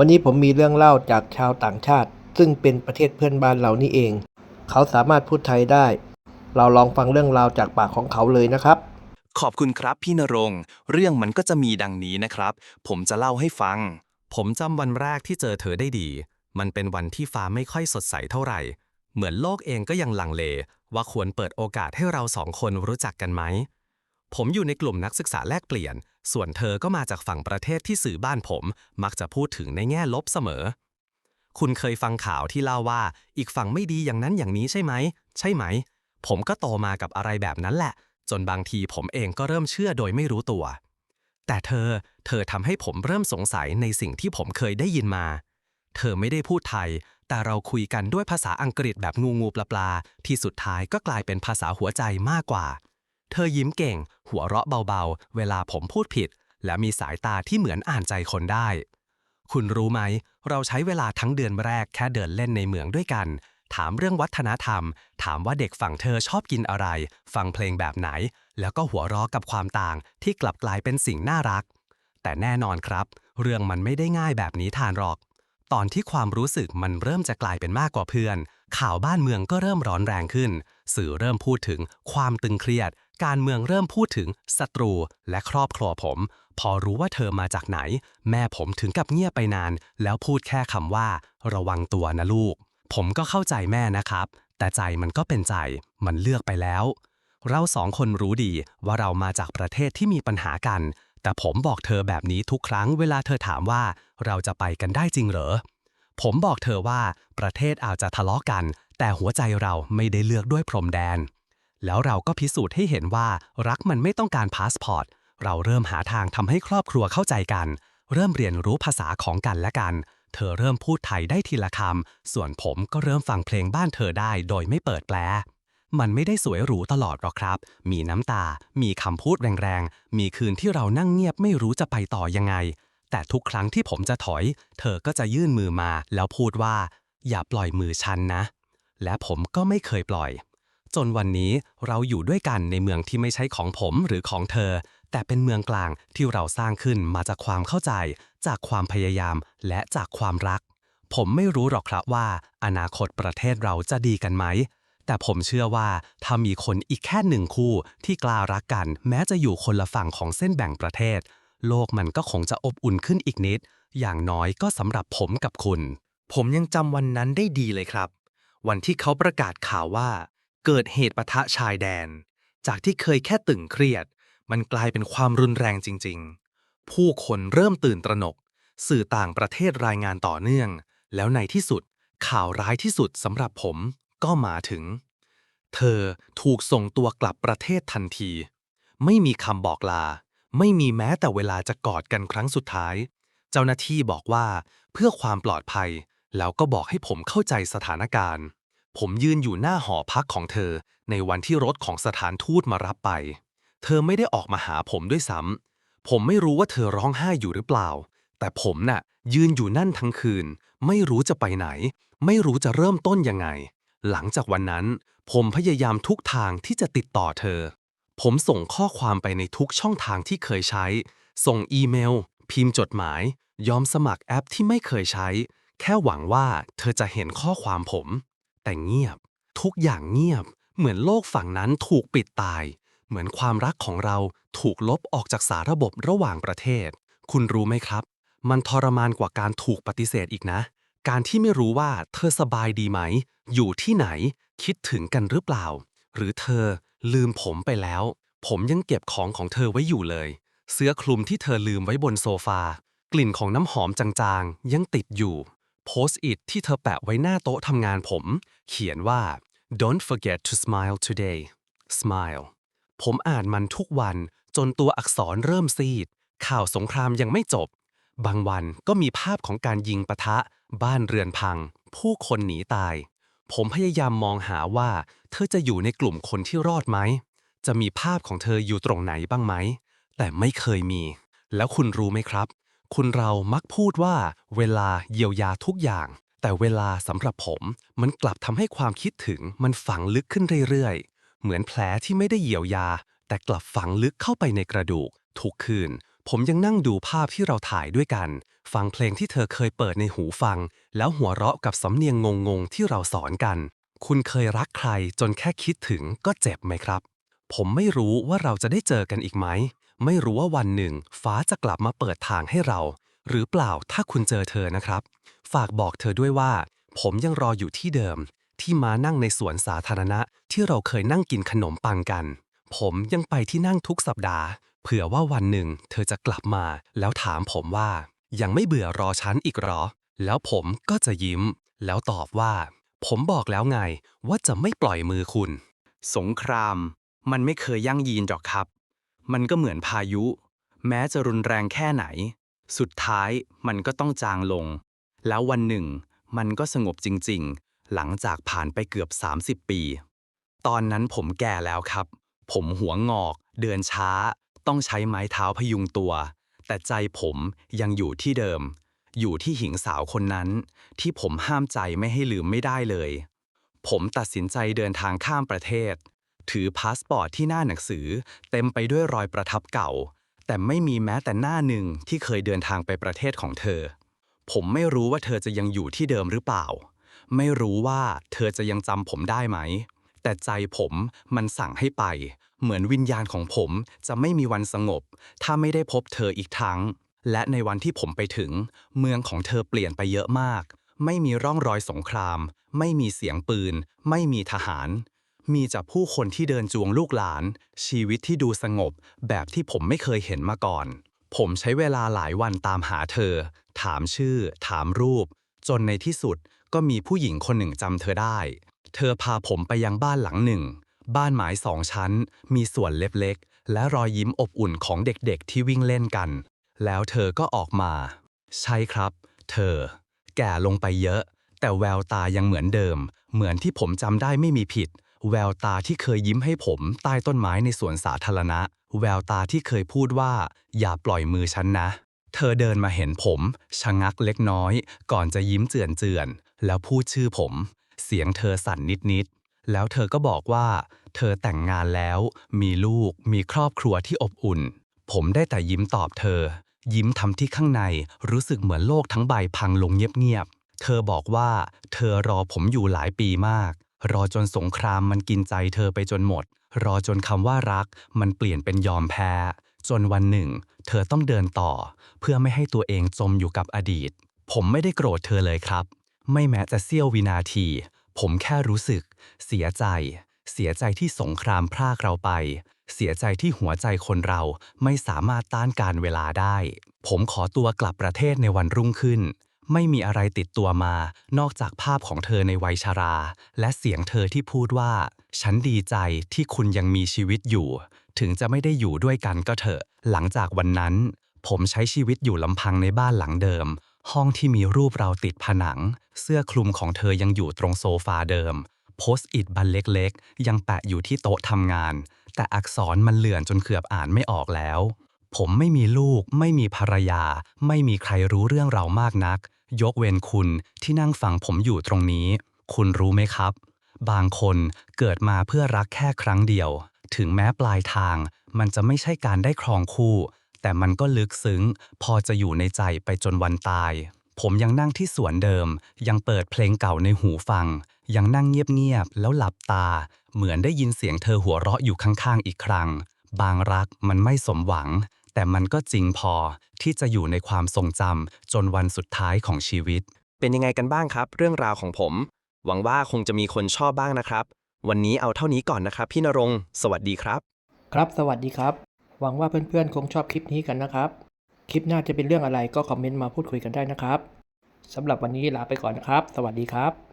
วันนี้ผมมีเรื่องเล่าจากชาวต่างชาติ ซึ่งเป็นประเทศเพื่อนบ้านเรานี่เอง เขาสามารถพูดไทยได้ เราลองฟังเรื่องราวจากปากของเขาเลยนะครับ ขอบคุณครับพี่นรงเรื่องมันก็จะมีดังนี้นะครับ ผมจะเล่าให้ฟัง ผมจำวันแรกที่เจอเธอได้ดี มันเป็นวันที่ฟ้าไม่ค่อยสดใสเท่าไหร่ เหมือนโลกเองก็ยังลังเล ว่าควรเปิดโอกาสให้เราสองคนรู้จักกันไหมผมอยู่ในกลุ่มนักศึกษาแลกเปลี่ยน ส่วนเธอก็มาจากฝั่งประเทศที่สื่อบ้านผม มักจะพูดถึงในแง่ลบเสมอ คุณเคยฟังข่าวที่เล่าว่า อีกฝั่งไม่ดีอย่างนั้นอย่างนี้ใช่ไหม ใช่ไหม ผมก็โตมากับอะไรแบบนั้นแหละ จนบางทีผมเองก็เริ่มเชื่อโดยไม่รู้ตัว แต่เธอ เธอทำให้ผมเริ่มสงสัยในสิ่งที่ผมเคยได้ยินมา เธอไม่ได้พูดไทย แต่เราคุยกันด้วยภาษาอังกฤษแบบงูงูปลาปลาที่สุดท้ายก็กลายเป็นภาษาหัวใจมากกว่า ธอยิ้มเก่ง หัวเราะเบาๆ เวลาผมพูดผิด และมีสายตาที่เหมือนอ่านใจคนได้ คุณรู้ไหม เราใช้เวลาทั้งเดือนแรกแค่เดินเล่นในเมืองด้วยกัน ถามเรื่องวัฒนธรรม ถามว่าเด็กฝั่งเธอชอบกินอะไร ฟังเพลงแบบไหน แล้วก็หัวเราะกับความต่างที่กลับกลายเป็นสิ่งน่ารัก แต่แน่นอนครับ เรื่องมันไม่ได้ง่ายแบบนี้ทานหรอก ตอนที่ความรู้สึกมันเริ่มจะกลายเป็นมากกว่าเพื่อน ข่าวบ้านเมืองก็เริ่มร้อนแรงขึ้น สื่อเริ่มพูดถึงความตึงเครียด การเมืองเริ่มพูดถึงศัตรูและครอบครัวผม พอรู้ว่าเธอมาจากไหน แม่ผมถึงกับเงียบไปนาน แล้วพูดแค่คำว่า ระวังตัวนะลูก ผมก็เข้าใจแม่นะครับ แต่ใจมันก็เป็นใจ มันเลือกไปแล้ว เราสองคนรู้ดีว่าเรามาจากประเทศที่มีปัญหากัน แต่ผมบอกเธอแบบนี้ทุกครั้งเวลาเธอถามว่าเราจะไปกันได้จริงเหรอ ผมบอกเธอว่าประเทศอาจจะทะเลาะกัน แต่หัวใจเราไม่ได้เลือกด้วยพรมแดน แล้วเราก็พิสูจน์ให้เห็นว่ารักมันไม่ต้องการพาสปอร์ต เราเริ่มหาทางทำให้ครอบครัวเข้าใจกัน เริ่มเรียนรู้ภาษาของกันและกัน เธอเริ่มพูดไทยได้ทีละคำ ส่วนผมก็เริ่มฟังเพลงบ้านเธอได้โดยไม่เปิดแปล มันไม่ได้สวยหรูตลอดหรอกครับ มีน้ำตา มีคำพูดแรงๆ มีคืนที่เรานั่งเงียบไม่รู้จะไปต่อยังไง แต่ทุกครั้งที่ผมจะถอย เธอก็จะยื่นมือมาแล้วพูดว่า อย่าปล่อยมือฉันนะ และผมก็ไม่เคยปล่อย จนวันนี้เราอยู่ด้วยกันในเมืองที่ไม่ใช่ของผมหรือของเธอ แต่เป็นเมืองกลางที่เราสร้างขึ้นมาจากความเข้าใจ จากความพยายามและจากความรัก ผมไม่รู้หรอกครับว่า อนาคตประเทศเราจะดีกันไหม แต่ผมเชื่อว่าถ้ามีคนอีกแค่หนึ่งคู่ที่กล้ารักกัน แม้จะอยู่คนละฝั่งของเส้นแบ่งประเทศ โลกมันก็คงจะอบอุ่นขึ้นอีกนิด อย่างน้อยก็สำหรับผมกับคุณ ผมยังจำวันนั้นได้ดีเลยครับ วันที่เขาประกาศข่าวว่า เกิดเหตุปะทะชายแดน จากที่เคยแค่ตึงเครียด มันกลายเป็นความรุนแรงจริง ๆ ผู้คนเริ่มตื่นตระหนก สื่อต่างประเทศรายงานต่อเนื่อง แล้วในที่สุดข่าวร้ายที่สุดสำหรับผมก็มาถึง เธอถูกส่งตัวกลับประเทศทันที ไม่มีคำบอกลา ไม่มีแม้แต่เวลาจะกอดกันครั้งสุดท้าย เจ้าหน้าที่บอกว่าเพื่อความปลอดภัย แล้วก็บอกให้ผมเข้าใจสถานการณ์ ผมยืนอยู่หน้าหอพักของเธอ ในวันที่รถของสถานทูตมารับไป เธอไม่ได้ออกมาหาผมด้วยซ้ำ ผมไม่รู้ว่าเธอร้องไห้อยู่หรือเปล่า แต่ผมน่ะ ยืนอยู่นั่นทั้งคืน ไม่รู้จะไปไหน ไม่รู้จะเริ่มต้นยังไง หลังจากวันนั้น ผมพยายามทุกทางที่จะติดต่อเธอ ผมส่งข้อความไปในทุกช่องทางที่เคยใช้ ส่งอีเมล พิมพ์จดหมาย ยอมสมัครแอปที่ไม่เคยใช้ แค่หวังว่าเธอจะเห็นข้อความผม แต่เงียบ ทุกอย่างเงียบ เหมือนโลกฝั่งนั้นถูกปิดตาย เหมือนความรักของเราถูกลบออกจากสาระบบระหว่างประเทศ คุณรู้ไหมครับ มันทรมานกว่าการถูกปฏิเสธอีกนะ การที่ไม่รู้ว่าเธอสบายดีไหม อยู่ที่ไหน คิดถึงกันหรือเปล่า หรือเธอลืมผมไปแล้ว ผมยังเก็บของของเธอไว้อยู่เลย เสื้อคลุมที่เธอลืมไว้บนโซฟา กลิ่นของน้ำหอมจางๆ ยังติดอยู่ โพสต์อิทที่เธอแปะไว้หน้าโต๊ะทำงานผม เขียนว่า don't forget to smile today smile ผมอ่านมันทุกวันจนตัวอักษรเริ่มซีด ข่าวสงครามยังไม่จบ บางวันก็มีภาพของการยิงปะทะ บ้านเรือนพัง ผู้คนหนีตาย ผมพยายามมองหาว่า เธอจะอยู่ในกลุ่มคนที่รอดไหม จะมีภาพของเธออยู่ตรงไหนบ้างไหม แต่ไม่เคยมี แล้วคุณรู้ไหมครับ คุณเรามักพูดว่าเวลาเยียวยาทุกอย่าง แต่เวลาสำหรับผมมันกลับทำให้ความคิดถึงมันฝังลึกขึ้นเรื่อยๆ เหมือนแผลที่ไม่ได้เยียวยา แต่กลับฝังลึกเข้าไปในกระดูก ทุกคืน ผมยังนั่งดูภาพที่เราถ่ายด้วยกัน ฟังเพลงที่เธอเคยเปิดในหูฟัง แล้วหัวเราะกับสำเนียงงงๆที่เราสอนกัน คุณเคยรักใครจนแค่คิดถึงก็เจ็บไหมครับ ผมไม่รู้ว่าเราจะได้เจอกันอีกไหม ไม่รู้ว่าวันหนึ่ง ฟ้าจะกลับมาเปิดทางให้เรา หรือเปล่าถ้าคุณเจอเธอนะครับ ฝากบอกเธอด้วยว่า ผมยังรออยู่ที่เดิม ที่มานั่งในสวนสาธารณะที่เราเคยนั่งกินขนมปังกัน ผมยังไปที่นั่งทุกสัปดาห์เผื่อว่าวันหนึ่ง เธอจะกลับมา แล้วถามผมว่า ยังไม่เบื่อรอฉันอีกหรอ แล้วผมก็จะยิ้ม แล้วตอบว่า ผมบอกแล้วไงว่าจะไม่ปล่อยมือคุณ สงคราม มันไม่เคยยั่งยืนหรอกครับ มันก็เหมือนพายุ แม้จะรุนแรงแค่ไหน สุดท้ายมันก็ต้องจางลง แล้ววันหนึ่ง มันก็สงบจริงๆ หลังจากผ่านไปเกือบ 30 ปี ตอนนั้นผมแก่แล้วครับ ผมหัวงอก เดินช้า ต้องใช้ไม้เท้าพยุงตัว แต่ใจผมยังอยู่ที่เดิม อยู่ที่หญิงสาวคนนั้น ที่ผมห้ามใจไม่ให้ลืมไม่ได้เลยผมตัดสินใจเดินทางข้ามประเทศ ถือพาสปอร์ตที่หน้าหนังสือ เต็มไปด้วยรอยประทับเก่า แต่ไม่มีแม้แต่หน้าหนึ่งที่เคยเดินทางไปประเทศของเธอ ผมไม่รู้ว่าเธอจะยังอยู่ที่เดิมหรือเปล่า ไม่รู้ว่าเธอจะยังจำผมได้ไหม แต่ใจผมมันสั่งให้ไป เหมือนวิญญาณของผมจะไม่มีวันสงบ ถ้าไม่ได้พบเธออีกครั้ง และในวันที่ผมไปถึง เมืองของเธอเปลี่ยนไปเยอะมาก ไม่มีร่องรอยสงคราม ไม่มีเสียงปืน ไม่มีทหาร มีแต่ผู้คนที่เดินจวงลูกหลาน ชีวิตที่ดูสงบ แบบที่ผมไม่เคยเห็นมาก่อน ผมใช้เวลาหลายวันตามหาเธอ ถามชื่อ ถามรูป จนในที่สุดก็มีผู้หญิงคนหนึ่งจำเธอได้ เธอพาผมไปยังบ้านหลังหนึ่ง บ้านไม้สองชั้น มีส่วนเล็กๆ และรอยยิ้มอบอุ่นของเด็กๆ ที่วิ่งเล่นกัน แล้วเธอก็ออกมา ใช่ครับ เธอ แก่ลงไปเยอะ แต่แววตายังเหมือนเดิม เหมือนที่ผมจำได้ไม่มีผิด แววตาที่เคยยิ้มให้ผมใต้ต้นไม้ในสวนสาธารณะ แววตาที่เคยพูดว่า อย่าปล่อยมือฉันนะ เธอเดินมาเห็นผม ชะงักเล็กน้อย ก่อนจะยิ้มเจือนเจือนแล้วพูดชื่อผม เสียงเธอสั่นนิดๆ แล้วเธอก็บอกว่า เธอแต่งงานแล้ว มีลูก มีครอบครัวที่อบอุ่น ผมได้แต่ยิ้มตอบเธอ ยิ้มทำที่ข้างในรู้สึกเหมือนโลกทั้งใบพังลงเงียบๆเธอบอกว่า เธอรอผมอยู่หลายปีมาก รอจนสงครามมันกินใจเธอไปจนหมด รอจนคำว่ารัก มันเปลี่ยนเป็นยอมแพ้ จนวันหนึ่ง เธอต้องเดินต่อ เพื่อไม่ให้ตัวเองจมอยู่กับอดีต ผมไม่ได้โกรธเธอเลยครับ ไม่แม้แต่เสี้ยววินาที ผมแค่รู้สึก เสียใจ เสียใจที่สงครามพรากเราไป เสียใจที่หัวใจคนเราไม่สามารถต้านการเวลาได้ ผมขอตัวกลับประเทศในวันรุ่งขึ้น ไม่มีอะไรติดตัวมา นอกจากภาพของเธอในวัยชรา และเสียงเธอที่พูดว่า ฉันดีใจที่คุณยังมีชีวิตอยู่ ถึงจะไม่ได้อยู่ด้วยกันก็เถอะ หลังจากวันนั้น ผมใช้ชีวิตอยู่ลำพังในบ้านหลังเดิม ห้องที่มีรูปเราติดผนัง เสื้อคลุมของเธอยังอยู่ตรงโซฟาเดิม โพสต์อิทบันเล็กๆ ยังแปะอยู่ที่โต๊ะทำงาน แต่อักษรมันเลื่อนจนเกือบอ่านไม่ออกแล้วผมไม่มีลูก ไม่มีภรรยา ไม่มีใครรู้เรื่องเรามากนัก ยกเว้นคุณที่นั่งฟังผมอยู่ตรงนี้ คุณรู้ไหมครับ บางคนเกิดมาเพื่อรักแค่ครั้งเดียว ถึงแม้ปลายทาง มันจะไม่ใช่การได้ครองคู่ แต่มันก็ลึกซึ้ง พอจะอยู่ในใจไปจนวันตาย ผมยังนั่งที่สวนเดิม ยังเปิดเพลงเก่าในหูฟัง ยังนั่งเงียบๆแล้วหลับตา เหมือนได้ยินเสียงเธอหัวเราะอยู่ข้างๆอีกครั้ง บางรักมันไม่สมหวัง แต่มันก็จริงพอที่จะอยู่ในความทรงจำจนวันสุดท้ายของชีวิต เป็นยังไงกันบ้างครับ เรื่องราวของผม หวังว่าคงจะมีคนชอบบ้างนะครับ วันนี้เอาเท่านี้ก่อนนะครับ พี่นรงค์สวัสดีครับ ครับสวัสดีครับ หวังว่าเพื่อนๆ คงชอบคลิปนี้กันนะครับ คลิปหน้าจะเป็นเรื่องอะไรก็คอมเมนต์มาพูดคุยกันได้นะครับสำหรับวันนี้ลาไปก่อนนะครับ สวัสดีครับ